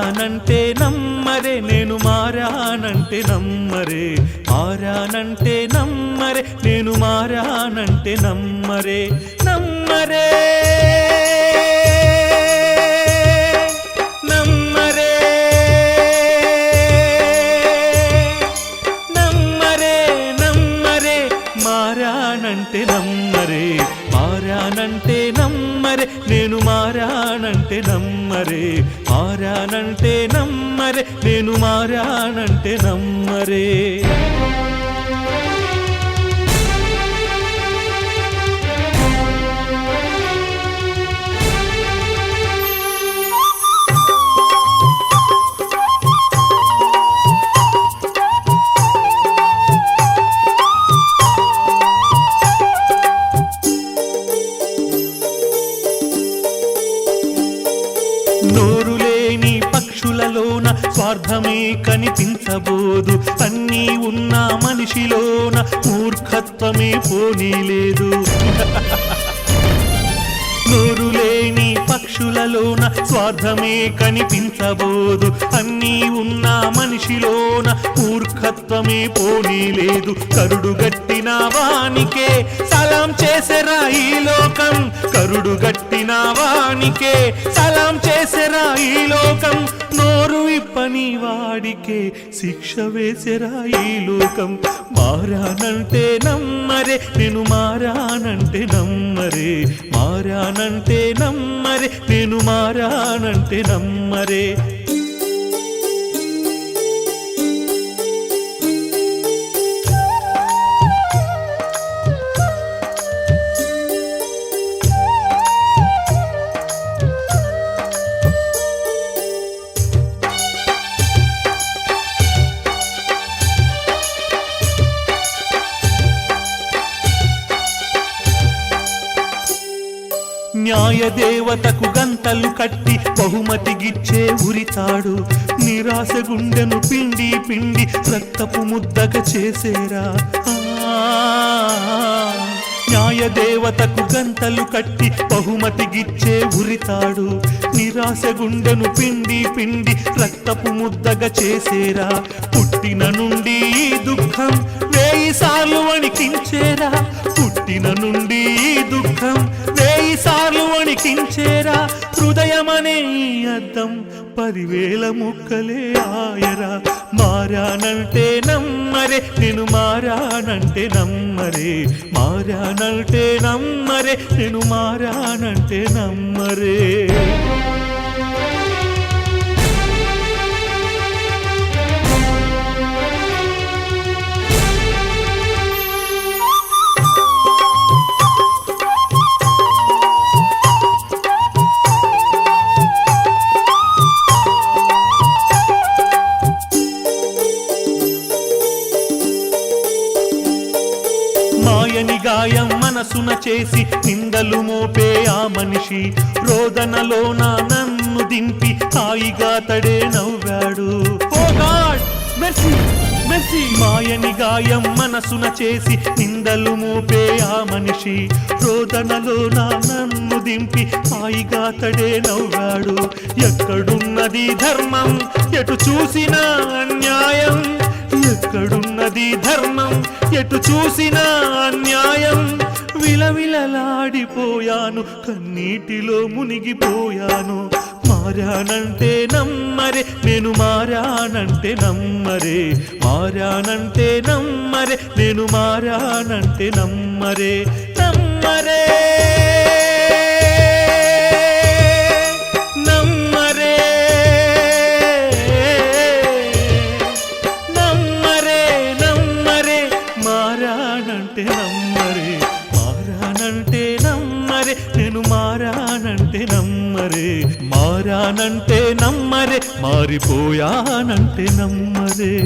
మారానంటే నమ్మరే నేను మారానంటే నమ్మరే. మారానంటే నమ్మరే నేను మారానంటే నమ్మరే. నమ్మరే నమ్మరే మారానంటే నమ్మరే. మారానంటే నమ్మరే నేను మారానంటే నమ్మరే. మారానంటే నమ్మరే నేను మారానంటే నమ్మరే. లేని పక్షులలోన స్వార్థమే కనిపించబోదు. అన్నీ ఉన్న మనిషిలోన మూర్ఖత్వమే పోనీలేదు. నోరు లేని పక్షులలోన స్వార్థమే కనిపించబోదు. అన్నీ ఉన్న మనిషిలోన మూర్ఖత్వమే పోనీలేదు. కరుడు గట్టిన వానికే సలాం చేసెరా ఈ లోకం. కరుడు గట్టిన వానికే సలాం లోకం నోరు ఇప్పని వాడికే శిక్ష వేసెరా ఈ లోకం. మారానంటే నమ్మరే నేను మారానంటే నమ్మరే. మారానంటే నమ్మరే నేను మారానంటే నమ్మరే. న్యాయ దేవతకు గంతలు కట్టి బహుమతిగిచ్చే ఉరితాడు. నిరాశ గుండెను పిండి పిండి రక్తపు ముద్దగా చేసేరా. న్యాయ దేవతకు గంతలు కట్టి బహుమతిగిచ్చే ఉరితాడు. నిరాశ గుండెను పిండి పిండి రక్తపు ముద్దగా చేసేరా. పుట్టిన నుండి ఈ దుఃఖం వేయి సార్లు వణికించేరా. పుట్టిన నుండి సార్లు హృదయమనే ఈ అద్దం. పదివేల ముక్కలే ఆయరా. మారానంటే నమ్మరే నేను మారానంటే నమ్మరే. మారానంటే నమ్మరే నేను మారానంటే నమ్మరే. మాయని గాయం మనసున చేసి నిందలు మోపే ఆ మనిషి. రోదనలోన నన్ను దింపి హాయిగా తడే నవ్వాడు. Oh god! మెర్సీ! మెర్సీ! మాయని గాయం మనసున చేసి నిందలు మోపే ఆ మనిషి. రోదనలోన నన్ను దింపి హాయిగా తడే నవ్వాడు. ఎక్కడున్నది ధర్మం? ఎటు చూసినా అన్యాయం. ఎక్కడున్నది ధర్మం? ఎటు చూసినా అన్యాయం. విలవిలలాడిపోయాను కన్నీటిలో మునిగిపోయాను. మారానంటే నమ్మరే నేను మారానంటే నమ్మరే. మారానంటే నమ్మరే నేను మారానంటే నమ్మరే. నమ్మరే. నమ్మరే. మారానంటే నమ్మరే. మారిపోయానంటే నమ్మరే.